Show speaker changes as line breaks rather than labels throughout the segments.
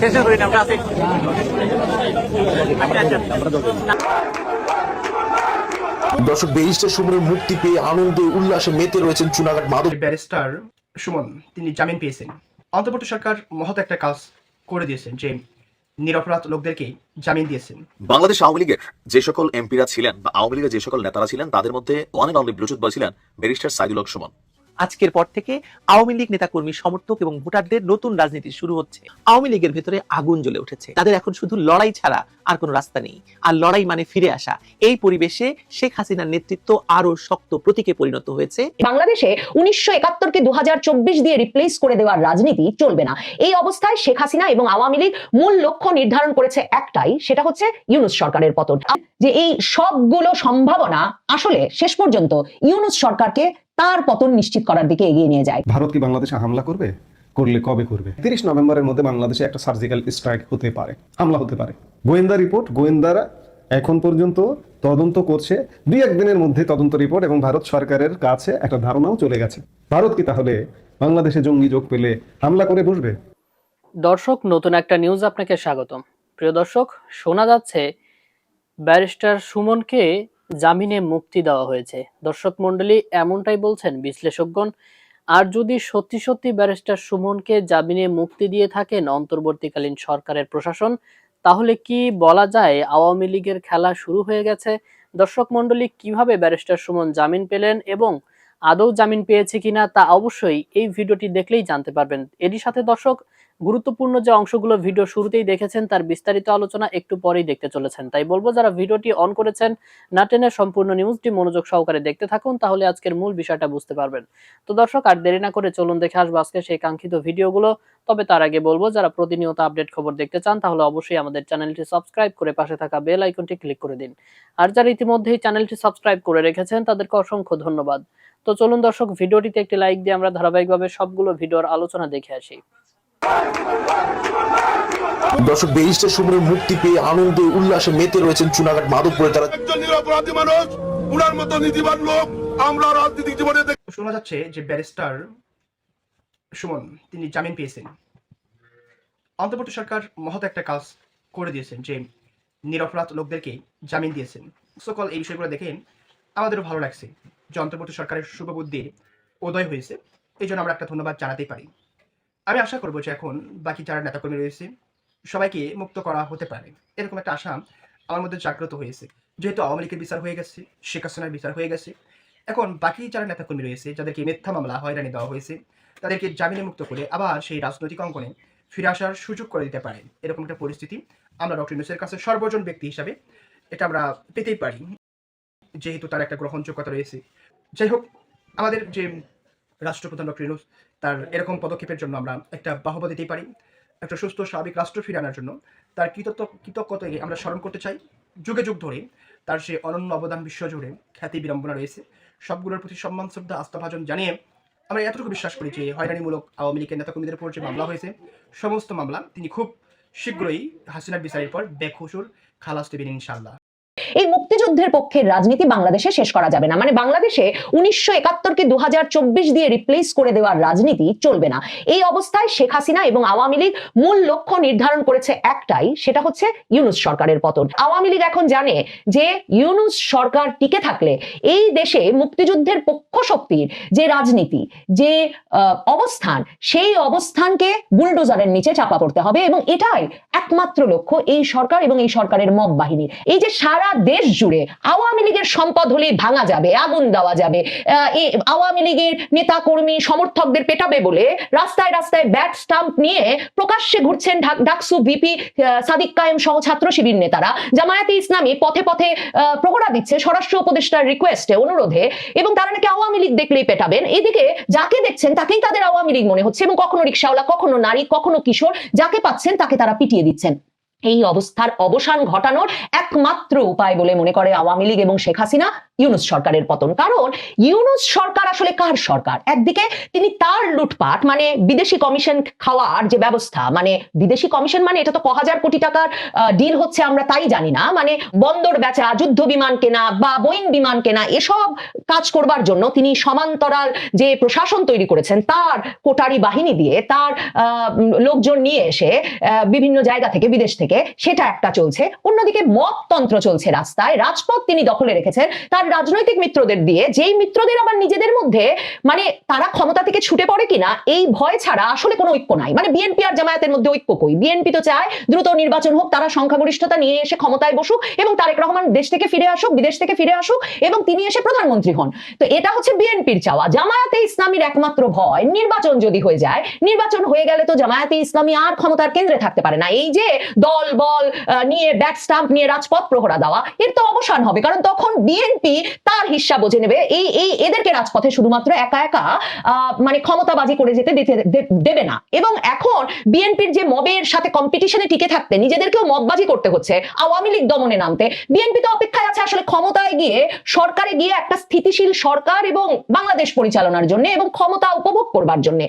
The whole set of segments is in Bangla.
শেষে করি না আমরা আছি
দর্শক ব্যারিস্টার সুমনের মুক্তি পেয়ে আনন্দে উল্লাসে মেতে রয়েছেন চুনাঘাট মাদক
ব্যারিস্টার সুমন তিনি জামিন পেয়েছেন। অন্তর্বর্তী সরকার মহৎ একটা কাজ করে দিয়েছেন যে নিরপরাধ লোকদেরকে জামিন দিয়েছেন।
বাংলাদেশ আওয়ামী লীগের যে সকল এমপিরা ছিলেন বা আওয়ামী লীগের যে সকল নেতারা ছিলেন তাদের মধ্যে one and only bluetooth boy ছিলেন ব্যারিস্টার সাইদুল হক সুমন।
আজকের পর থেকে আওয়ামী লীগ নেতাকর্মী, সমর্থক এবং ভোটারদের নতুন রাজনীতি শুরু হচ্ছে। আওয়ামী লীগের ভেতরে আগুন জ্বলে উঠেছে। তাদের এখন শুধু লড়াই ছাড়া আর কোনো রাস্তা নেই। আর লড়াই মানে ফিরে আসা। এই পরিবেশে শেখ হাসিনার নেতৃত্ব আরও শক্ত প্রতীকে পরিণত হয়েছে।
বাংলাদেশে উনিশশো একাত্তরকে দু দিয়ে রিপ্লেস করে দেওয়ার রাজনীতি চলবে না। এই অবস্থায় শেখ হাসিনা এবং আওয়ামী লীগ মূল লক্ষ্য নির্ধারণ করেছে একটাই, সেটা হচ্ছে ইউনুস সরকারের পতন। যে এই সবগুলো সম্ভাবনা আসলে শেষ পর্যন্ত ইউনুস সরকারকে তার পতন নিশ্চিত করার দিকে এগিয়ে নিয়ে যায়।
ভারত কি বাংলাদেশে হামলা করবে? করলে কবে করবে? তিরিশ নভেম্বরের মধ্যে বাংলাদেশে একটা সার্জিক্যাল স্ট্রাইক হতে পারে। হামলা হতে পারে। গোয়েন্দা রিপোর্ট গোয়েন্দারা এখন পর্যন্ত তদন্ত করছে। দুই একদিনের মধ্যে তদন্ত রিপোর্ট এবং ভারত সরকারের কাছে একটা ধারণাও চলে গেছে। ভারত কি তাহলে বাংলাদেশে জঙ্গি যোগ পেলে হামলা করে বসবে?
দর্শক নতুন একটা নিউজ আপনাকে স্বাগতম। প্রিয় দর্শক শোনা যাচ্ছে ব্যারিস্টার সুমনকে জামিনে মুক্তি দেওয়া হয়েছে। দর্শক মণ্ডলী, এমনটাই বলছেন বিশ্লেষকগণ। আর যদি সত্যি সত্যি ব্যারিস্টার সুমনকে জামিনে মুক্তি দিয়ে থাকেন অন্তর্বর্তীকালীন সরকারের প্রশাসন, তাহলে কি বলা যায় আওয়ামী লীগের খেলা শুরু হয়ে গেছে? দর্শক মণ্ডলী, কীভাবে ব্যারিস্টার সুমন জামিন পেলেন এবং আদৌ জামিন পেয়েছে কিনা তা অবশ্যই এই ভিডিওটি দেখলেই জানতে পারবেন। এরই সাথে দর্শক গুরুত্বপূর্ণ যে অংশগুলো ভিডিও শুরুতেই দেখেছেন, তার বিস্তারিত আলোচনা একটু পরেই দেখতে চলেছেন। তাই বলব, যারা ভিডিওটি অন করেছেন, না টেনে সম্পূর্ণ নিউজটি মনোযোগ সহকারে দেখতে থাকুন, তাহলে আজকের মূল বিষয়টা বুঝতে পারবেন। তো দর্শক, আর দেরি না করে চলুন দেখে আসব আজকে সেই কাঙ্ক্ষিত ভিডিওগুলো তবে তার আগে বলব, যারা প্রতিনিয়ত আপডেট খবর দেখতে চান, তাহলে অবশ্যই আমাদের চ্যানেলটি সাবস্ক্রাইব করে পাশে থাকা বেল আইকনটি ক্লিক করে দিন। আর যারা ইতিমধ্যেই চ্যানেলটি সাবস্ক্রাইব করে রেখেছেন, তাদেরকে অসংখ্য ধন্যবাদ। তো চলুন দর্শক ভিডিওটিতে একটি লাইক দিয়ে আমরা ধারাবাহিকভাবে সবগুলো ভিডিওর আলোচনা দেখে আসি।
দর্শক ব্যারিস্টার সুমনের মুক্তি পেয়ে আনন্দে উল্লাসে মেতে রয়েছেন চুনাঘাট মাদকপুরে তারা
একজন নিরপরাধী মানুষ উনার মতো নীতিবান লোক আমরা রাজনৈতিক জীবনে
শোনা যাচ্ছে যে ব্যারিস্টার সুমন তিনি জামিন পেয়েছেন। অন্তর্বর্তী সরকার মহৎ একটা কাজ করে দিয়েছেন যে নিরপরাধ লোকদেরকে জামিন দিয়েছেন। সকল এই বিষয়গুলো দেখে আমাদেরও ভালো লাগছে যে অন্তর্বর্তী সরকারের শুভবুদ্ধির উদয় হয়েছে। এই জন্য আমরা একটা ধন্যবাদ জানাতেই পারি। আমি আশা করব যে এখন বাকি যারা নেতাকর্মী রয়েছে, সবাইকে মুক্ত করা হতে পারে। এরকম একটা আশা আমার মধ্যে জাগ্রত হয়েছে। যেহেতু আওয়ামী লীগের বিচার হয়ে গেছে, শেখ হাসিনার বিচার হয়ে গেছে, এখন বাকি যারা নেতাকর্মী রয়েছে, যাদেরকে মিথ্যা মামলা, হয়রানি দেওয়া হয়েছে, তাদেরকে জামিনে মুক্ত করে আবার সেই রাজনৈতিক অঙ্গনে ফিরে আসার সুযোগ করে দিতে পারে। এরকম একটা পরিস্থিতি আমরা ডক্টর ইউনুসের কাছে সর্বজন ব্যক্তি হিসাবে এটা আমরা পেতেই পারি। যেহেতু তার একটা গ্রহণযোগ্যতা রয়েছে। যাই হোক, আমাদের যে রাষ্ট্রপ্রধান ডক্টর ইউনুস, তার এরকম পদক্ষেপের জন্য আমরা একটা বাহবা দিতেই পারি, একটা সুস্থ, স্বাভাবিক রাষ্ট্র ফিরে আনার জন্য। তার কৃতজ্ঞ কৃতজ্ঞতাকে আমরা স্মরণ করতে চাই। যুগে যুগ ধরে তার সে অনন্য অবদান বিশ্বজুড়ে খ্যাতি, বিড়ম্বনা রয়েছে। সবগুলোর প্রতি সম্মান, শ্রদ্ধা, আস্থাভাজন জানিয়ে আমরা এতটুকু বিশ্বাস করি যে হয়রানিমূলক আওয়ামী লীগের নেতাকর্মীদের উপর যে মামলা হয়েছে, সমস্ত মামলা তিনি খুব শীঘ্রই হাসিনার বিচারের পর বেখুসুর খালাস দেবেন ইনশাল্লাহ
এই মুক্তিযুদ্ধের পক্ষের রাজনীতি বাংলাদেশে শেষ করা যাবে না। মানে বাংলাদেশে উনিশশো একাত্তরকে দু দিয়ে রিপ্লেস করে দেওয়ার রাজনীতি চলবে না। এই অবস্থায় শেখ হাসিনা এবং আওয়ামী লীগ মূল লক্ষ্য নির্ধারণ করেছে একটাই, সেটা হচ্ছে ইউনুস সরকারের পতন। আওয়ামী লীগ এখন জানে যে ইউনুস সরকার টিকে থাকলে এই দেশে মুক্তিযুদ্ধের পক্ষ শক্তির যে রাজনীতি, যে অবস্থান, সেই অবস্থানকে বুলডোজারের নিচে চাপা পড়তে হবে এবং এটাই একমাত্র লক্ষ্য এই সরকার এবং এই সরকারের মব বাহিনীর এই যে সারা দেশ জুড়ে আওয়ামী লীগের সম্পদ হলেই ভাঙা যাবে, আগুন দেওয়া যাবে। আওয়ামী লীগের নেতা কর্মী সমর্থকদের পেটাবে বলে রাস্তায় রাস্তায় ব্যাট স্টাম্প নিয়ে প্রকাশ্যে ঘুরছেন ডাকসু ভিপি সাদিক কায়েম সহ ছাত্র শিবির নেতারা। জামায়াতে ইসলামী পথে পথে প্রহরা দিচ্ছে স্বরাষ্ট্র উপদেষ্টার রিকোয়েস্টে অনুরোধে। এবং তারা নাকি আওয়ামী লীগ দেখলেই পেটাবেন। এদিকে যাকে দেখছেন তাকেই তাদের আওয়ামী লীগ মনে হচ্ছে এবং কখনো রিক্সাওয়ালা, কখনো নারী, কখনো কিশোর, যাকে পাচ্ছেন তাকে তারা পিটিয়ে দিচ্ছেন। এই অবস্থার অবসান ঘটানোর একমাত্র উপায় বলে মনে করে আওয়ামী লীগ এবং শেখ হাসিনা। ইউনুস সরকারের পতন। কারণ ইউনুস সরকার আসলে কার সরকার? একদিকে তিনি তার লুটপাট মানে বিদেশি কমিশন খাওয়ার যে ব্যবস্থা মানে বিদেশি কমিশন মানে এটা তো ক হাজার কোটি টাকার ডিল হচ্ছে আমরা তাই জানি না। মানে বন্দর বেচা, যুদ্ধ বিমান কেনা বা বোয়িং বিমান কেনা, এসব কাজ করবার জন্য তিনি সমান্তরাল যে প্রশাসন তৈরি করেছেন, তার কোটারি বাহিনী দিয়ে তার লোকজন নিয়ে এসে বিভিন্ন জায়গা থেকে, বিদেশ থেকে সেটা একটা চলছে। অন্যদিকে মততন্ত্র চলছে রাস্তায়। রাজপথ তিনি দখলে রেখেছেন। তার রাজনৈতিক মিত্রদের দিয়ে, যেই মিত্রদের আবার নিজেদের মধ্যে মানে তারা ক্ষমতা থেকে ছুটে পড়ে কিনা, এই ভয় ছাড়া আসলে কোনো ঐক্য নাই। মানে বিএনপি আর জামায়াতের মধ্যে ঐক্য কই? বিএনপি তো চায় দ্রুত নির্বাচন হোক, তারা সংখ্যাগরিষ্ঠতা নিয়ে এসে ক্ষমতায় বসুক এবং তারেক রহমান দেশ থেকে ফিরে আসুক, বিদেশ থেকে ফিরে আসুক এবং তিনি এসে প্রধানমন্ত্রী হন। তো এটা হচ্ছে বিএনপির চাওয়া। জামায়াতে ইসলামীর একমাত্র ভয়, নির্বাচন যদি হয়ে যায়, নির্বাচন হয়ে গেলে তো জামায়াতে ইসলামী আর ক্ষমতার কেন্দ্রে থাকতে পারে না। এই যে দল, বল নিয়ে ব্যাট স্টাম্প নিয়ে রাজপথ প্রহরা দেওয়া, এর তো অবসান হবে। কারণ তখন বিএনপি তার হিস্সা বুঝে নেবে। এই এই, এদেরকে রাজপথে শুধুমাত্র একা একা মানে ক্ষমতাবাজি করে যেতে দেবে না। এবং এখন বিএনপির যে মবের সাথে কম্পিটিশনে টিকে থাকতে, নিজেদেরকেও মববাজি করতে হচ্ছে আওয়ামী লীগ দমনে নামতে। বিএনপি তো অপেক্ষায় আছে আসলে ক্ষমতায় গিয়ে, সরকারে গিয়ে একটা স্থিতিশীল সরকার এবং বাংলাদেশ পরিচালনার জন্য এবং ক্ষমতা উপভোগ করবার জন্য।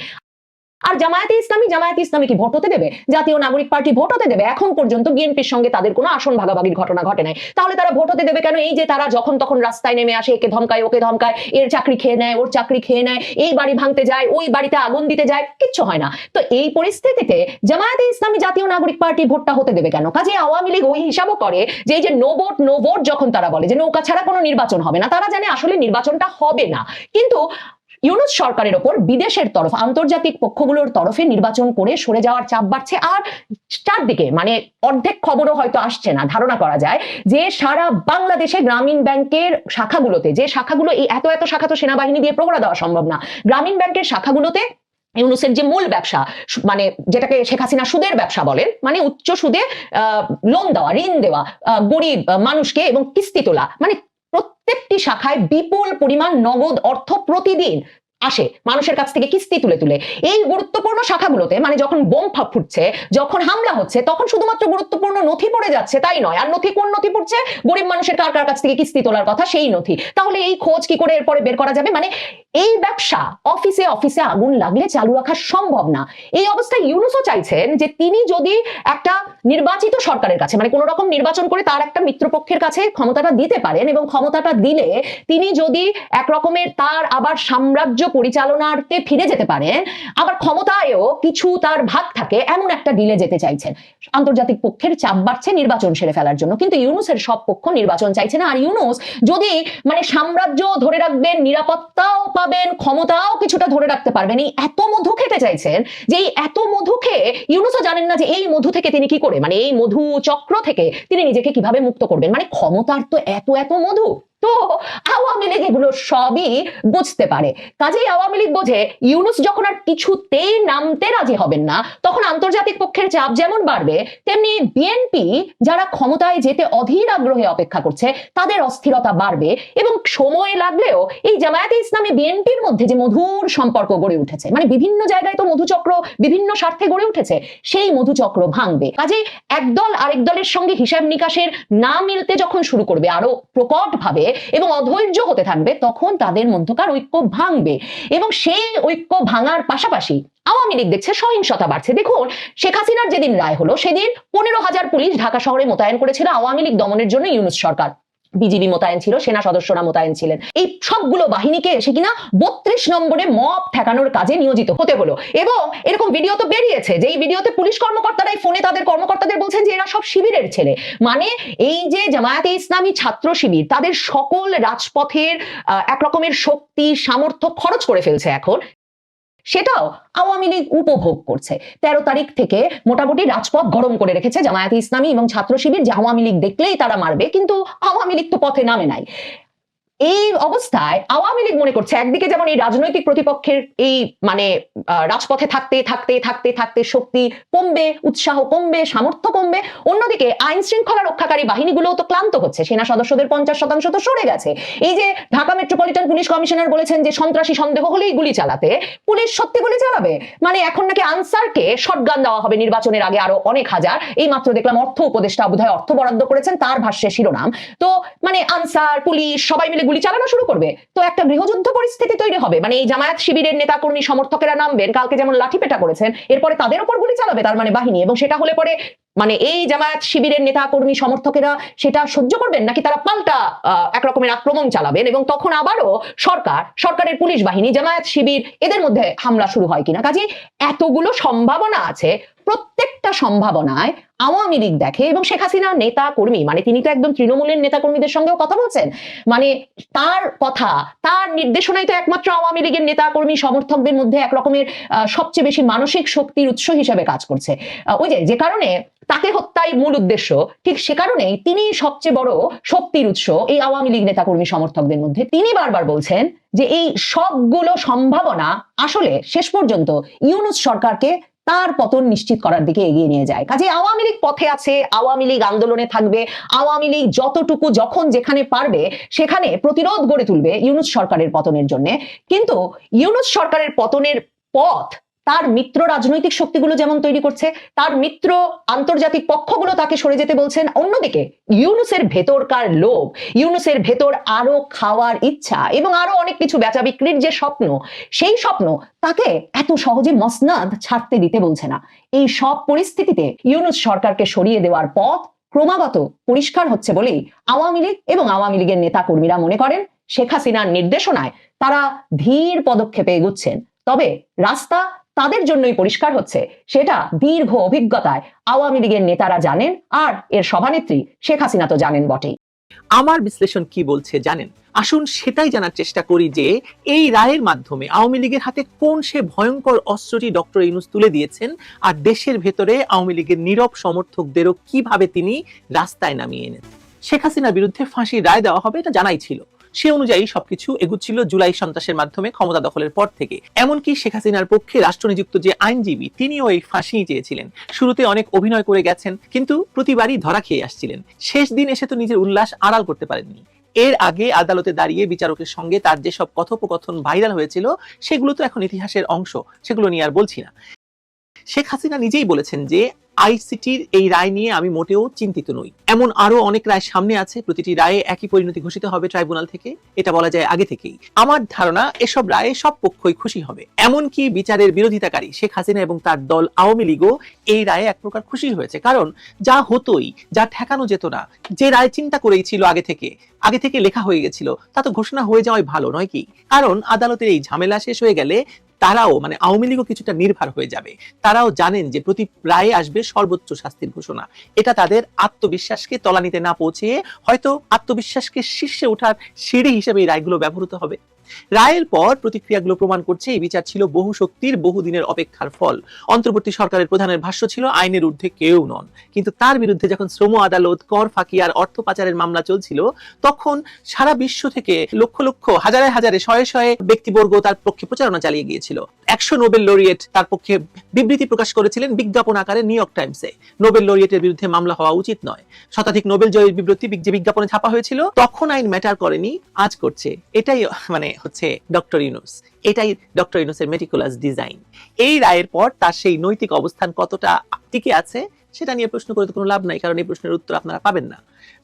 আর জামায়াতে ইসলামী জামায়াতে ইসলামী কি ভোট হতে দেবে? জাতীয় নাগরিক পার্টি ভোট হতে দেবে? এখন পর্যন্ত বিএনপির সঙ্গে তাদের কোনো আসন ভাগাভাগির ঘটনা ঘটে নাই। তাহলে তারা ভোট হতে দেবে কেন? এই যে তারা যখন তখন রাস্তায় নেমে আসে, একে ধমকায়, ওকে ধমকায়, এর চাকরি খেয়ে নেয়, ওর চাকরি খেয়ে নেয়, এই বাড়ি ভাঙতে যায়, ওই বাড়িতে আগুন দিতে যায়, কিচ্ছু হয় না। তো এই পরিস্থিতিতে জামায়াতে ইসলামী জাতীয় নাগরিক পার্টি ভোটটা হতে দেবে কেন? কাজে আওয়ামী লীগ ওই হিসাবও করে যে এই যে নো ভোট নো ভোট যখন তারা বলে, যে নৌকা ছাড়া কোনো নির্বাচন হবে না, তারা জানে আসলে নির্বাচনটা হবে না। কিন্তু ইউনুস সরকারের ওপর বিদেশের তরফ, আন্তর্জাতিক পক্ষগুলোর তরফে নির্বাচন করে সরে যাওয়ার চাপ বাড়ছে। আর চারদিকে মানে অর্ধেক খবরও হয়তো আসছে না, ধারণা করা যায় যে সারা বাংলাদেশে গ্রামীণ ব্যাংকের শাখাগুলোতে, যে শাখাগুলো এই এত এত শাখা তো সেনাবাহিনী দিয়ে প্রহরা দেওয়া সম্ভব না, গ্রামীণ ব্যাংকের শাখাগুলোতে ইউনুসের যে মূল ব্যবসা মানে যেটাকে শেখ হাসিনা সুদের ব্যবসা বলেন মানে উচ্চ সুদে লোন দেওয়া, ঋণ দেওয়া গরিব মানুষকে এবং কিস্তি তোলা মানে প্রত্যেকটি শাখায় বিপুল পরিমাণ নগদ অর্থ প্রতিদিন আসে, মানুষের কাছ থেকে কিস্তি তুলে তুলে। এই গুরুত্বপূর্ণ শাখাগুলোতে মানে যখন বোম ফুটছে, যখন হামলা হচ্ছে, তখন শুধুমাত্র গুরুত্বপূর্ণ নথি পড়ে যাচ্ছে, তাই নয়। আর নথি, কোন নথি পড়ছে? গরিব মানুষের কার কার কাছ থেকে কিস্তি তোলার কথা, সেই নথি। তাহলে এই খোঁজ কি করে এরপরে বের করা যাবে? মানে এই ব্যবসা, অফিসে অফিসে আগুন লাগলে চালু রাখা সম্ভব না। এই অবস্থায় ইউনুসও চাইছেন যে তিনি যদি একটা নির্বাচিত সরকারের কাছে মানে কোন রকম নির্বাচন করে তার একটা মিত্রপক্ষের কাছে ক্ষমতাটা দিতে পারেন এবং ক্ষমতাটা দিলে তিনি যদি এক রকমের তার আবার সাম্রাজ্য পরিচালনাতে ফিরে যেতে পারেন, আবার ক্ষমতায়ও কিছু তার ভাগ থাকে, এমন একটা ডিলে যেতে চাইছেন। আন্তর্জাতিক পক্ষের চাপ বাড়ছে নির্বাচন সেরে ফেলার জন্য, কিন্তু ইউনুসের সব পক্ষ নির্বাচন চাইছে না। আর ইউনুস যদি মানে সাম্রাজ্য ধরে রাখবেন, নিরাপত্তাও পাবেন, ক্ষমতাও কিছুটা ধরে রাখতে পারবেন, এই এত মধু খেতে চাইছেন যে এই এত মধু খেয়ে ইউনুসও জানেন না যে এই মধু থেকে তিনি কি করে মানে এই মধু চক্র থেকে তিনি নিজেকে কীভাবে মুক্ত করবেন। মানে ক্ষমতার তো এত এত মধু। তো আওয়ামী লীগ এগুলো সবই বুঝতে পারে। কাজেই আওয়ামী লীগ বোঝে ইউনুস যখন আর কিছুতেই নামতে রাজি হবেন না, তখন আন্তর্জাতিক পক্ষের চাপ যেমন বাড়বে, তেমনি বিএনপি যারা ক্ষমতায় যেতে অধীর আগ্রহে অপেক্ষা করছে, তাদের অস্থিরতা বাড়বে এবং সময় লাগলেও এই জামায়াতে ইসলামী বিএনপির মধ্যে যে মধুর সম্পর্ক গড়ে উঠেছে মানে বিভিন্ন জায়গায় তো মধুচক্র, বিভিন্ন স্বার্থে গড়ে উঠেছে, সেই মধুচক্র ভাঙবে। কাজেই একদল আরেক দলের সঙ্গে হিসাব নিকাশের না মিলতে যখন শুরু করবে, আরও প্রকট ভাবে এবং অধৈর্য হতে থাকবে, তখন তাদের মধ্যকার ঐক্য ভাঙবে। এবং সেই ঐক্য ভাঙার পাশাপাশি আওয়ামী লীগ দেখছে সহিংসতা বাড়ছে। দেখুন, শেখ হাসিনার যেদিন রায় হলো, সেদিন পনেরো হাজার পুলিশ ঢাকা শহরে মোতায়েন করেছিল আওয়ামী লীগ দমনের জন্য ইউনুস সরকার। বিজিবি মোতায়েন ছিল সেনা সদস্যরা মোতায়েন ছিলেন। এই সবগুলো বাহিনীকে এসে কিনা বত্রিশ নম্বরে মপ ঠেকানোর কাজে নিয়োজিত হতে হলো। এবং এরকম ভিডিও তো বেরিয়েছে যে এই ভিডিওতে পুলিশ কর্মকর্তারাই ফোনে তাদের কর্মকর্তাদের বলছেন যে এরা সব শিবিরের ছেলে। মানে এই যে জামায়াতে ইসলামী ছাত্র শিবির তাদের সকল রাজপথের আহ, এক রকমের শক্তি সামর্থ্য খরচ করে ফেলছে এখন। সেটাও আওয়ামী লীগ উপভোগ করছে। তেরো তারিখ থেকে মোটামুটি রাজপথ গরম করে রেখেছে জামায়াতে ইসলামী এবং ছাত্র শিবির, যে আওয়ামী লীগ দেখলেই তারা মারবে, কিন্তু আওয়ামী লীগ তো পথে নামে নাই। এই অবস্থায় আওয়ামী লীগ মনে করছে, একদিকে যেমন এই রাজনৈতিক প্রতিপক্ষের এই মানে রাজপথে থাকতে থাকতে থাকতে থাকতে শক্তি কমবে, উৎসাহ কমবে, সামর্থ্য কমবে, অন্যদিকে আইন শৃঙ্খলা রক্ষাকারী বাহিনীগুলোও তো ক্লান্ত হচ্ছে, সেনা সদস্যদের পঞ্চাশ শতাংশ তো সরে গেছে। এই যে ঢাকা মেট্রোপলিটন পুলিশ কমিশনার বলেছেন যে সন্ত্রাসী সন্দেহ হলেই গুলি চালাতে, পুলিশ সত্যি গুলি চালাবে? মানে এখন নাকি আনসারকে শটগান দেওয়া হবে নির্বাচনের আগে আরও অনেক হাজার। এই মাত্র দেখলাম অর্থ উপদেষ্টা বোধহয় অর্থ বরাদ্দ করেছেন, তার ভাষ্যে শিরোনাম। তো মানে আনসার, পুলিশ সবাই মিলে গুলি চালানো শুরু করবে তো একটা গৃহযুদ্ধ পরিস্থিতি তৈরি হবে। মানে এই জামায়াত শিবিরের নেতাকর্মী সমর্থকেরা নামবেন কালকে যেমন লাঠিপেটা করেছেন এরপরে তাদের উপর গুলি চালাবে তার মানে বাহিনী এবং সেটা হলে পরে মানে এই জামায়াত শিবিরের নেতা কর্মী সমর্থকেরা সেটা সহ্য করবেন নাকি তারা পাল্টা আহ, এক রকমের আক্রমণ চালাবেন এবং তখন আবারও সরকার সরকারের পুলিশ বাহিনী জামায়াত শিবির এদের মধ্যে হামলা শুরু হয় কিনা? কাজে এতগুলো সম্ভাবনা আছে প্রত্যেকটা সম্ভাবনায় আওয়ামী লীগ দেখে এবং শেখ হাসিনা নেতা কর্মী মানে তিনি তো একদম তৃণমূলের নেতা কর্মীদের সঙ্গেও কথা বলছেন মানে তার কথা, তার নির্দেশনায় তো একমাত্র আওয়ামী লীগের নেতা কর্মী সমর্থকদের মধ্যে এক রকমের সবচেয়ে বেশি মানসিক শক্তির উৎস হিসেবে কাজ করছে। ওই যে যে কারণে তাকে হত্যাই মূল উদ্দেশ্য, ঠিক সে কারণেই তিনি সবচেয়ে বড় শক্তির উৎস এই আওয়ামী লীগ নেতাকর্মী, সমর্থকদের মধ্যে। তিনি বারবার বলছেন যে এই সবগুলো সম্ভাবনা আসলে শেষ পর্যন্ত ইউনুস সরকারকে তার পতন নিশ্চিত করার দিকে এগিয়ে নিয়ে যায়। কাজে আওয়ামী লীগ পথে আছে, আওয়ামী লীগ আন্দোলনে থাকবে, আওয়ামী লীগ যতটুকু যখন যেখানে পারবে, সেখানে প্রতিরোধ গড়ে তুলবে ইউনুস সরকারের পতনের জন্য। কিন্তু ইউনুস সরকারের পতনের পথ তার মিত্র রাজনৈতিক শক্তিগুলো যেমন তৈরি করছে, তার মিত্র আন্তর্জাতিক পক্ষগুলো তাকে সরে যেতে বলছেন। অন্যদিকে ইউনুসের ভেতরকার লোভ, ইউনুসের ভেতর আরও খাওয়ার ইচ্ছা এবং আরও অনেক কিছু বেচা বিক্রির যে স্বপ্ন, সেই স্বপ্ন তাকে এত সহজে মসনাদ ছাড়তে দিতে বলছে না। এই সব পরিস্থিতিতে ইউনুস সরকারকে সরিয়ে দেওয়ার পথ ক্রমাগত পরিষ্কার হচ্ছে বলেই আওয়ামী লীগ এবং আওয়ামী লীগের নেতা কর্মীরা মনে করেন, শেখ হাসিনার নির্দেশনায় তারা ধীর পদক্ষেপে এগুচ্ছেন। তবে রাস্তা তাদের জন্যই পরিষ্কার হচ্ছে, সেটা দীর্ঘ অভিজ্ঞতায় আওয়ামী লীগের নেতারা জানেন আর এর সভানেত্রী শেখ হাসিনা তো জানেন বটেই।
আমার বিশ্লেষণ কি বলছে জানেন? আসুন সেটাই জানার চেষ্টা করি যে এই রায়ের মাধ্যমে আওয়ামী লীগের হাতে কোন সে ভয়ঙ্কর অস্ত্রটি ডক্টর ইনুস তুলে দিয়েছেন আর দেশের ভেতরে আওয়ামী লীগের নীরব সমর্থকদেরও কীভাবে তিনি রাস্তায় নামিয়ে এনেন শেখ হাসিনার বিরুদ্ধে ফাঁসির রায় দেওয়া হবে এটা জানাই ছিল। সে অনুযায়ী সবকিছু এগুচ্ছিল জুলাই সন্ত্রাসের মাধ্যমে ক্ষমতা দখলের পর থেকে। এমনকি শেখ হাসিনার পক্ষে রাষ্ট্রনিযুক্ত যে আইনজীবী, তিনিও এই ফাঁসি চেয়েছিলেন। শুরুতে অনেক অভিনয় করে গেছেন, কিন্তু প্রতিবারই ধরা খেয়ে আসছিলেন। শেষ দিন এসে তো নিজের উল্লাস আড়াল করতে পারেননি। এর আগে আদালতে দাঁড়িয়ে বিচারকের সঙ্গে তার যেসব কথোপকথন ভাইরাল হয়েছিল, সেগুলো তো এখন ইতিহাসের অংশ, সেগুলো নিয়ে আর বলছি না। শেখ হাসিনা নিজেই বলেছেন যে আইসিটির এই রায় নিয়ে আমি মোটেও চিন্তিত নই। এমন আরও অনেক রায় সামনে আছে, প্রতিটি রায়ে একই পরিণতি ঘোষিত হবে ট্রাইব্যুনাল থেকে, এটা বলা যায় আগে থেকেই। আমার ধারণা এসব রায়ে সব পক্ষই খুশি হবে। এমনকি বিচারের বিরোধিতাকারী শেখ হাসিনা এবং তার দল আওয়ামী লীগও এই রায়ে এক প্রকার খুশি হয়েছে। কারণ যা হতোই, যা ঠেকানো যেত না, যে রায় চিন্তা করেই ছিল আগে থেকে আগে থেকে লেখা হয়ে গেছিল, তা তো ঘোষণা হয়ে যাওয়াই ভালো, নয় কি? কারণ আদালতের এই ঝামেলা শেষ হয়ে গেলে তারাও মানে আওয়ামী লীগও কিছুটা নির্ভর হয়ে যাবে। তারাও জানেন যে প্রতি প্রায় আসবে সর্বোচ্চ শাস্তির ঘোষণা। এটা তাদের আত্মবিশ্বাসকে তলানিতে না পৌঁছিয়ে হয়তো আত্মবিশ্বাসকে শীর্ষে ওঠার সিঁড়ি হিসেবে এই রায়গুলো ব্যবহৃত হবে। রায়ের পর প্রতিক্রিয়াগুলো প্রমাণ করছে, এই বিচার ছিল বহু শক্তির বহুদিনের অপেক্ষার ফল। অন্তর্বর্তী সরকারের প্রধানের ভাষ্য ছিল, আইনের ঊর্ধ্বে কেউ নন। কিন্তু তার বিরুদ্ধে যখন শ্রম আদালত, কর ফাঁকি আর অর্থ পাচারের মামলা চলছিল, তখন সারা বিশ্ব থেকে লক্ষ লক্ষ, হাজারে হাজারে, শয়ে শয়ে ব্যক্তিবর্গ তার পক্ষে প্রচারণা চালিয়ে গিয়েছিল। একশো নোবেল লরিয়েট তার পক্ষে বিবৃতি প্রকাশ করেছিলেন বিজ্ঞাপন আকারে নিউ ইয়র্ক টাইমসে। নোবেল লরিয়েটের বিরুদ্ধে মামলা হওয়া উচিত নয়। শতাধিক নোবেল জয়ের বিবৃতি যে বিজ্ঞাপনে ছাপা হয়েছিল। তখন আইন ম্যাটার করেনি, আজ করছে। এটাই মানে হচ্ছে ডক্টর ইউনুস। এটাই ডক্টর ইউনুসের মেটিকুলাস ডিজাইন এই রায়ের পর তার সেই নৈতিক অবস্থান কতটা টিকে আছে, সেটা নিয়ে প্রশ্ন করে তো কোনো লাভ নাই, কারণ এই প্রশ্নের উত্তর আপনারা পাবেন না।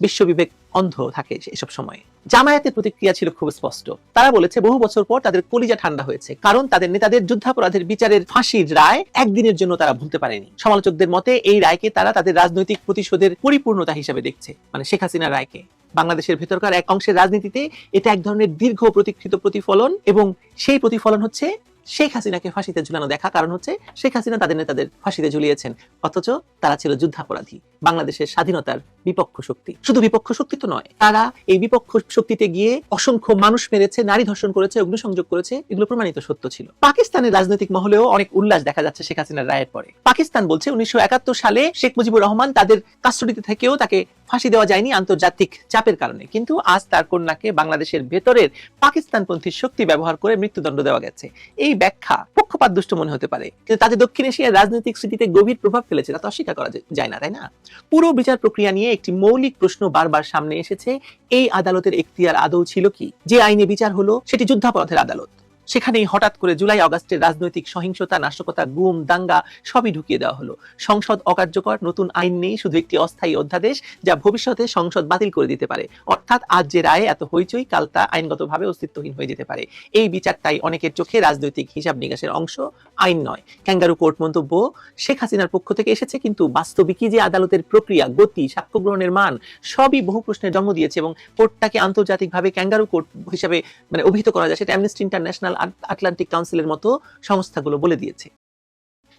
বিশ্ববিবেক অন্ধ থাকে এসব সময়ে। জামায়াতের প্রতিক্রিয়া ছিল খুব স্পষ্ট। তারা বলেছে, বহু বছর পর তাদের কলিজা ঠান্ডা হয়েছে, কারণ তাদের নেতাদের যুদ্ধাপরাধের বিচারের ফাঁসির রায় একদিনের জন্য তারা ভুলতে পারেনি। সমালোচকদের মতে, এই রায়কে তারা তাদের রাজনৈতিক প্রতিশোধের পরিপূর্ণতা হিসেবে দেখছে মানে শেখ হাসিনার রায়কে। বাংলাদেশের ভেতরকার এক অংশের রাজনীতিতে এটা এক ধরনের দীর্ঘ প্রতীক্ষিত প্রতিফলন এবং সেই প্রতিফলন হচ্ছে শেখ হাসিনাকে ফাঁসিতে ঝুলানো দেখা। কারণ হচ্ছে শেখ হাসিনা তাদের নেতাদের ফাঁসিতে ঝুলিয়েছেন। অথচ তারা ছিল যুদ্ধাপরাধী, বাংলাদেশের স্বাধীনতার বিপক্ষ শক্তি। শুধু বিপক্ষ শক্তি তো নয়, তারা এই বিপক্ষ শক্তিতে গিয়ে অসংখ্য মানুষ মেরেছে, নারী ধর্ষণ করেছে, অগ্নিসংযোগ করেছে, এগুলো প্রমাণিত সত্য ছিল। পাকিস্তানের রাজনৈতিক মহলেও অনেক উল্লাস দেখা যাচ্ছে শেখ হাসিনার রায়ের পরে। পাকিস্তান বলছে উনিশশো একাত্তর সালে শেখ মুজিবুর রহমান তাদের কাস্টডিতে থেকেও তাকে ফাঁসি দেওয়া যায়নি আন্তর্জাতিক চাপের কারণে। কিন্তু আজ তার কন্যাকে বাংলাদেশের ভেতরের পাকিস্তানপন্থী শক্তি ব্যবহার করে মৃত্যুদণ্ড দেওয়া গেছে। এই ব্যাখ্যা পক্ষপাত দুষ্ট মনে হতে পারে। কিন্তু তাতে দক্ষিণ এশিয়ার রাজনৈতিক স্মৃতিতে গভীর প্রভাব ফেলেছে, তা অস্বীকার করা যায় না, তাই না? পুরো বিচার প্রক্রিয়া নিয়ে একটি মৌলিক প্রশ্ন বারবার সামনে এসেছে, এই আদালতের এখতিয়ার আদৌ ছিল কি? যে আইনে বিচার হলো, সেটি যুদ্ধাপরাধের আদালত। সেখানেই হঠাৎ করে জুলাই অগাস্টের রাজনৈতিক সহিংসতা, নাশকতা, গুম, দাঙ্গা সবই ঢুকিয়ে দেওয়া হলো। সংসদ অকার্যকর, নতুন আইন নেই, শুধু একটি অস্থায়ী অধ্যাদেশ যা ভবিষ্যতে সংসদ বাতিল করে দিতে পারে। অর্থাৎ আজ যে রায়ে এত হইচই, কাল তা আইনগতভাবে অস্তিত্বহীন হয়ে যেতে পারে। এই বিচারটাই অনেকের চোখে রাজনৈতিক হিসাব নিকাশের অংশ। আইন নয়। ক্যাঙ্গারু কোর্ট মন্তব্য শেখ হাসিনার পক্ষ থেকে এসেছে, কিন্তু বাস্তবিকই যে আদালতের প্রক্রিয়া, গতি, সাক্ষ্য গ্রহণের মান সবই বহু প্রশ্নের জন্ম দিয়েছে এবং কোর্টটাকে আন্তর্জাতিকভাবে ক্যাঙ্গারু কোর্ট হিসাবে মানে অভিহিত করা যায়, সেটা অ্যামনেস্টি ইন্টারন্যাশনাল আটলান্টিক কাউন্সিলের মতো সংস্থাগুলো বলে দিয়েছে।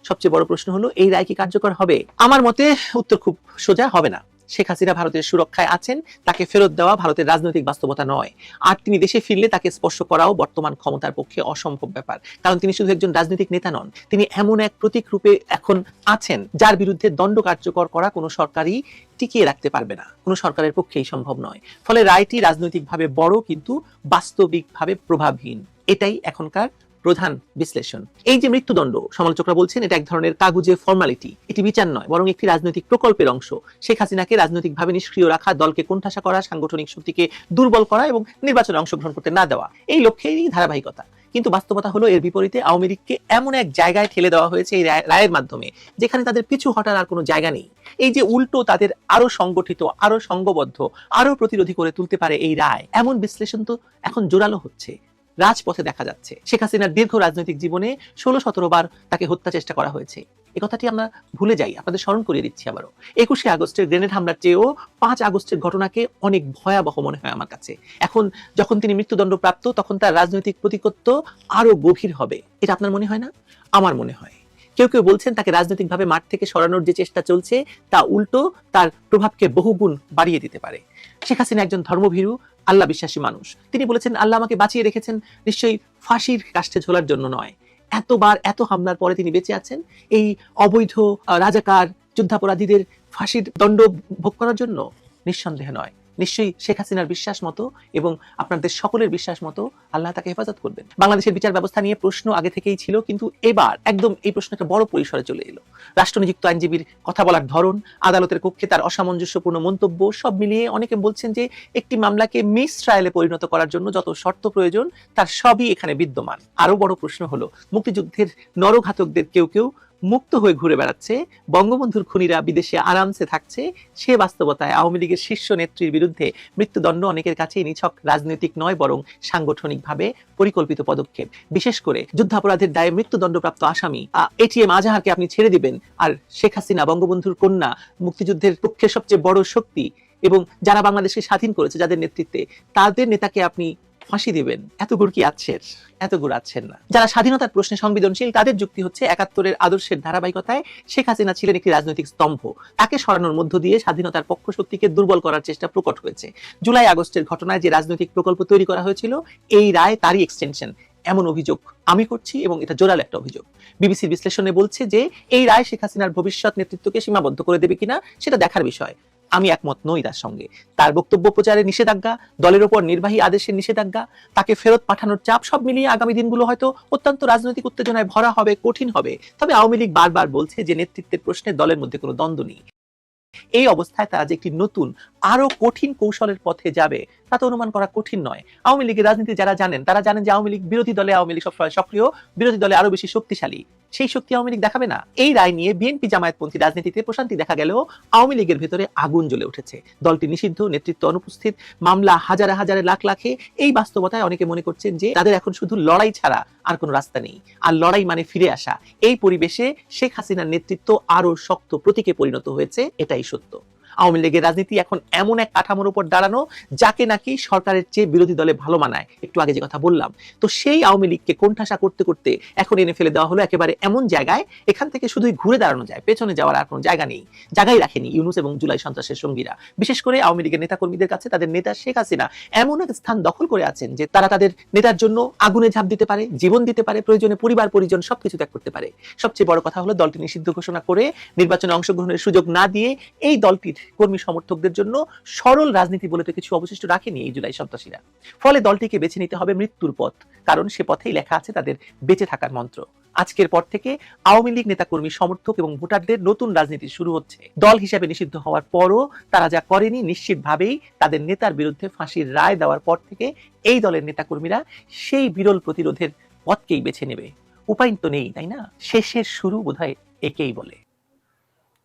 সবচেয়ে বড় প্রশ্ন হলো, এই রায় কি কার্যকর হবে? আমার মতে উত্তর খুব সোজা, হবে না। শেখ হাসিনা ভারতের সুরক্ষায় আছেন, তাকে ফেরত দেওয়া ভারতের রাজনৈতিক বাস্তবতা নয়। আর তিনি দেশে ফিরলে তাকে স্পর্শ করাও বর্তমান ক্ষমতার পক্ষে অসম্ভব ব্যাপার। কারণ তিনি শুধু একজন রাজনৈতিক নেতা নন, তিনি এমন এক প্রতীক রূপে এখন আছেন, যার বিরুদ্ধে দণ্ড কার্যকর করা কোনো সরকারই টিকিয়ে রাখতে পারবে না। কোনো সরকারের পক্ষেই সম্ভব নয়। ফলে রায়টি রাজনৈতিকভাবে বড়, কিন্তু বাস্তবিকভাবে প্রভাবহীন। এটাই এখনকার প্রধান বিশ্লেষণ। এই যে মৃত্যুদণ্ড, সমালোচকরা বলছেন এটা এক ধরনের কাগুজে ফর্মালিটি এটি বিচার নয়, বরং একটি রাজনৈতিক প্রকল্পের অংশ। শেখ হাসিনাকে রাজনৈতিকভাবে নিষ্ক্রিয় রাখা, দলকে কোণঠাসা করা, সাংগঠনিক শক্তিকে দুর্বল করা এবং নির্বাচনে অংশগ্রহণ করতে না দেওয়া, এই লক্ষ্যেরই ধারাবাহিকতা। কিন্তু বাস্তবতা হলো, এর বিপরীতে আওয়ামী লীগকে এমন এক জায়গায় ঠেলে দেওয়া হয়েছে এই রায়ের মাধ্যমে, যেখানে তাদের পিছু হটার আর কোনো জায়গা নেই। এই যে উল্টো তাদের আরও সংগঠিত আরও সংঘবদ্ধ আরও প্রতিরোধী করে তুলতে পারে এই রায়, এমন বিশ্লেষণ তো এখন জোরালো হচ্ছে। রাজপথে দেখা যাচ্ছে। শেখ হাসিনার দীর্ঘ রাজনৈতিক জীবনে ষোলো সতেরো বার তাকে হত্যা চেষ্টা করা হয়েছে। এ কথাটি আমরা ভুলে যাই, আপনাদের স্মরণ করিয়ে দিচ্ছি আবারও। একুশে আগস্টের গ্রেনেড হামলার চেয়েও পাঁচ আগস্টের ঘটনাকে অনেক ভয়াবহ মনে হয় আমার কাছে। এখন যখন তিনি মৃত্যুদণ্ড প্রাপ্ত, তখন তার রাজনৈতিক প্রতিকত্ব আরও গভীর হবে। এটা আপনার মনে হয় না? আমার মনে হয়। কেউ কেউ বলছেন তাকে রাজনৈতিকভাবে মাঠ থেকে সরানোর যে চেষ্টা চলছে, তা উল্টো তার প্রভাবকে বহুগুণ বাড়িয়ে দিতে পারে। শেখ হাসিনা একজন ধর্মভীরু, আল্লাহ বিশ্বাসী মানুষ। তিনি বলেছেন, আল্লাহ আমাকে বাঁচিয়ে রেখেছেন, নিশ্চয়ই ফাঁসির কাষ্টে ঝোলার জন্য নয়। এতবার, এত হামলার পরে তিনি বেঁচে আছেন। এই অবৈধ রাজাকার, যুদ্ধাপরাধীদের ফাঁসির দণ্ড ভোগ করার জন্য নিঃসন্দেহে নয়। নিশ্চয়ই শেখ হাসিনার বিশ্বাস মতো এবং আপনাদের সকলের বিশ্বাস মতো আল্লাহ তাকে হেফাজত করবেন। বাংলাদেশের বিচার ব্যবস্থা নিয়ে প্রশ্ন আগে থেকেই ছিল, কিন্তু এবার একদম এই প্রশ্ন একটা বড় পরিসরে চলে এলো। রাষ্ট্রনিযুক্ত আইনজীবীর কথা বলার ধরন, আদালতের কক্ষে তার অসামঞ্জস্যপূর্ণ মন্তব্য, সব মিলিয়ে অনেকে বলছেন যে একটি মামলাকে মিস ট্রায়ালে পরিণত করার জন্য যত শর্ত প্রয়োজন, তার সবই এখানে বিদ্যমান। আরও বড় প্রশ্ন হলো, মুক্তিযুদ্ধের নরঘাতকদের কেউ কেউ মুক্ত হয়ে ঘুরে বেড়াচ্ছে, বঙ্গবন্ধুর খুনিরা বিদেশে আরামসে থাকছে, সে বাস্তবতায় আওয়ামী লীগের শীর্ষ নেত্রীর বিরুদ্ধে মৃত্যুদণ্ড অনেকের কাছেই নিছক, রাজনৈতিক নয়, বরং সাংগঠনিকভাবে পরিকল্পিত পদক্ষেপ। বিশেষ করে যুদ্ধাপরাধের দায়ে মৃত্যুদণ্ডপ্রাপ্ত আসামি এটিএম আজাহারকে আপনি ছেড়ে দিবেন, আর শেখ হাসিনা বঙ্গবন্ধুর কন্যা, মুক্তিযুদ্ধের পক্ষে সবচেয়ে বড় শক্তি, এবং যারা বাংলাদেশকে স্বাধীন করেছে, যাদের নেতৃত্বে, তাদের নেতাকে আপনি ফাঁসি দিবেন। এত গুড় কি আছেন এত গুড় আছেন না। যারা স্বাধীনতার প্রশ্নে সংবেদনশীল, তাদের যুক্তি হচ্ছে একাত্তরের আদর্শের ধারাবাহিকতায় শেখ হাসিনা ছিলেন একটি রাজনৈতিক স্তম্ভ। তাকে সরানোর মধ্য দিয়ে স্বাধীনতার পক্ষ শক্তিকে দুর্বল করার চেষ্টা প্রকট হয়েছে। জুলাই আগস্টের ঘটনায় যে রাজনৈতিক প্রকল্প তৈরি করা হয়েছিল, এই রায় তারই এক্সটেনশন এমন অভিযোগ আমি করছি এবং এটা জোরাল একটা অভিযোগ। বিবিসির বিশ্লেষণে বলছে যে, এই রায় শেখ হাসিনার ভবিষ্যৎ নেতৃত্বকে সীমাবদ্ধ করে দেবে কিনা, সেটা দেখার বিষয়। আমি একমত নই তার সঙ্গে। তার বক্তব্য প্রচারে নিষেধাজ্ঞা, দলের ওপর নির্বাহী আদেশের নিষেধাজ্ঞা, তাকে ফেরত পাঠানোর চাপ সব মিলিয়ে আগামী দিনগুলো হয়তো অত্যন্ত রাজনৈতিক উত্তেজনায় ভরা হবে, কঠিন হবে। তবে আওয়ামী লীগ বারবার বলছে যে নেতৃত্বের প্রশ্নে দলের মধ্যে কোনো দ্বন্দ্ব নেই। এই অবস্থায় তারা যে একটি নতুন আরও কঠিন কৌশলের পথে যাবে, তা তো অনুমান করা কঠিন নয়। আওয়ামী লীগের রাজনীতি যারা জানেন, তারা জানেন যে আওয়ামী লীগ বিরোধী দলে আওয়ামী লীগ সবসময় সক্রিয়, বিরোধী দলে আরও বেশি শক্তিশালী। সেই শক্তি আওয়ামী লীগ দেখাবে না। এই রায় নিয়ে বিএনপি জামায়াতপন্থী রাজনীতিতে প্রশান্তি দেখা গেলেও আওয়ামী লীগের ভেতরে আগুন জ্বলে উঠেছে। দলটি নিষিদ্ধ, নেতৃত্ব অনুপস্থিত, মামলা হাজারে হাজারে লাখ লাখে। এই বাস্তবতায় অনেকে মনে করছেন যে তাদের এখন শুধু লড়াই ছাড়া আর কোনো রাস্তা নেই। আর লড়াই মানে ফিরে আসা। এই পরিবেশে শেখ হাসিনার নেতৃত্ব আরও শক্ত প্রতীকে পরিণত হয়েছে, এটাই সত্য। আওয়ামী লীগের রাজনীতি এখন এমন এক কাঠামোর উপর দাঁড়ানো যাকে নাকি সরকারের চেয়ে বিরোধী দলে ভালো মানায়। একটু আগে যে কথা বললাম। তো সেই আওয়ামী লীগকে কোণঠাসা করতে করতে এখন এনে ফেলে দেওয়া হলো একেবারে এমন জায়গায়, এখান থেকে শুধুই ঘুরে দাঁড়ানো যায়। পেছনে যাওয়ার আর কোনো জায়গা নেই। জায়গায় রাখেনি ইউনুস এবং জুলাই সন্ত্রাসের সঙ্গীরা। বিশেষ করে আওয়ামী লীগের নেতাকর্মীদের কাছে তাদের নেতা শেখ হাসিনা এমন এক স্থান দখল করে আছেন যে তারা তাদের নেতার জন্য আগুনে ঝাঁপ দিতে পারে, জীবন দিতে পারে, প্রয়োজনে পরিবার, পরিজন সবকিছু ত্যাগ করতে পারে। সবচেয়ে বড় কথা হলো দলটি নিষিদ্ধ ঘোষণা করে নির্বাচনে অংশগ্রহণের সুযোগ না দিয়ে এই দলটির কর্মী সমর্থকদের জন্য সরল রাজনীতি বলে তো কিছু অবশিষ্ট রাখেনি এই জুলাই সন্ত্রাসীরা। ফলে দলটিকে বেছে নিতে হবে মৃত্যুর পথ, কারণ সে পথেই লেখা আছে তাদের বেঁচে থাকার মন্ত্র। আজকের পর থেকে আওয়ামী লীগ নেতাকর্মী, সমর্থক এবং ভোটারদের নতুন রাজনীতি শুরু হচ্ছে। দল হিসাবে নিষিদ্ধ হওয়ার পরও তারা যা করেনি নিশ্চিতভাবেই তাদের নেতার বিরুদ্ধে ফাঁসির রায় দেওয়ার পর থেকে এই দলের নেতাকর্মীরা সেই বিরল প্রতিরোধের পথকেই বেছে নেবে। উপায় তো নেই, তাই না? শেষের শুরু বোধহয় একেই বলে।